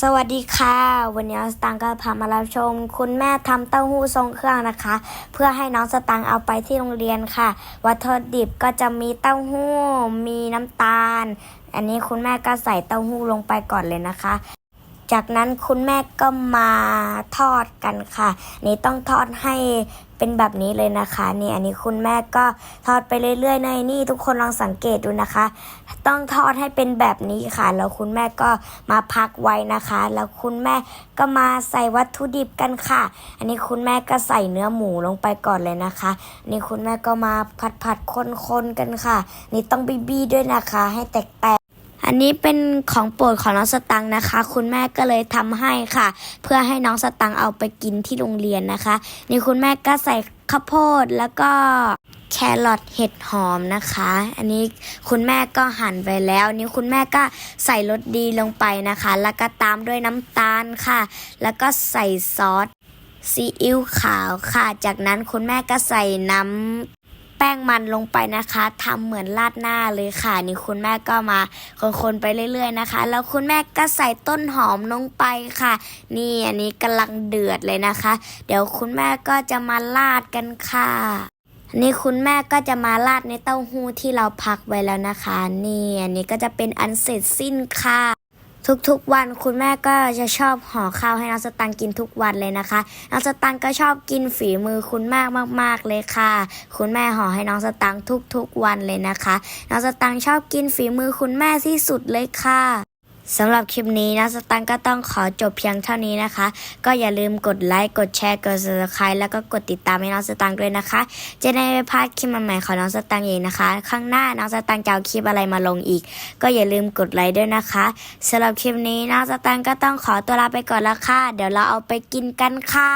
สวัสดีค่ะ วันนี้สตังค์ก็พามารับชม คุณแม่ทำเต้าหู้ทรงเครื่องนะคะ เพื่อให้น้องสตังค์เอาไปที่โรงเรียนค่ะ วัตถุดิบก็จะมีเต้าหู้ มีน้ำตาล อันนี้คุณแม่ก็ใส่เต้าหู้ลงไปก่อนเลยนะคะ จากนั้นคุณแม่ก็มาทอดกันค่ะ นี่ต้องทอดให้เป็นแบบนี้เลยนะคะ นี่อันนี้คุณแม่ก็ทอดไปเรื่อยๆในนี่ทุกคนลองสังเกตดูนะคะ ต้องทอดให้เป็นแบบนี้ค่ะ แล้วคุณแม่ก็มาพักไว้นะคะ แล้วคุณแม่ก็มาใส่วัตถุดิบกันค่ะ อันนี้คุณแม่ก็ใส่เนื้อหมูลงไปก่อนเลยนะคะ นี่คุณแม่ก็มาผัดผัดๆคนๆกันค่ะ นี่ต้องบีบีด้วยนะคะ ให้แตก อันนี้เป็นของโปรดของน้องสตังนะคะ คุณแม่ก็เลยทำให้ค่ะ เพื่อให้น้องสตังเอาไปกินที่โรงเรียนนะคะ นี่คุณแม่ก็ใส่ข้าวโพดแล้วก็แครอทเห็ดหอมนะคะ อันนี้คุณแม่ก็หั่นไปแล้วนี่คุณแม่ก็ใส่รสดีลงไปนะคะ แล้วก็ตามด้วยน้ำตาลค่ะ แล้วก็ใส่ซอสซีอิ๊วขาวค่ะ จากนั้นคุณแม่ก็ใส่น้ำ ป้งมันลงไปนะคะทำเหมือนราดหน้าเลยค่ะ นี่คุณแม่ก็มาคนๆไปเรื่อย ๆนะคะ แล้วคุณแม่ก็ใส่ต้นหอมลงไปค่ะ นี่อันนี้กำลังเดือดเลยนะคะ เดี๋ยวคุณแม่ก็จะมาราดกันค่ะนี่คุณแม่ก็จะมาราดในเต้าหู้ที่เราพักไว้แล้วนะคะ นี่อันนี้ก็จะเป็นอันเสร็จสิ้นค่ะ ทุกๆวันคุณแม่ก็จะชอบห่อข้าวให้น้องสตังกินทุกวันเลยนะคะน้องสตังก็ชอบกินฝีมือคุณมากมากๆเลยค่ะ คุณแม่ห่อให้น้องสตังทุกๆวันเลยนะคะน้องสตังชอบกินฝีมือคุณแม่ที่สุดเลยค่ะ สำหรับคลิปนี้น้องสตังค์ก็ต้องขอจบเพียงเท่านี้นะคะ ก็อย่าลืมกดไลค์กดแชร์กด subscribe แล้วก็กดติดตามให้น้องสตังค์ด้วยนะคะ จะได้ไม่พลาดคลิปใหม่ๆของน้องสตังค์อีกนะคะ ข้างหน้าน้องสตังค์จะเอาคลิปอะไรมาลงอีก ก็อย่าลืมกดไลค์ด้วยนะคะสำหรับคลิปนี้น้องสตังค์ก็ต้องขอตัวลาไปก่อนล้วค่ะเดี๋ยวเราเอาไปกินกันค่ะ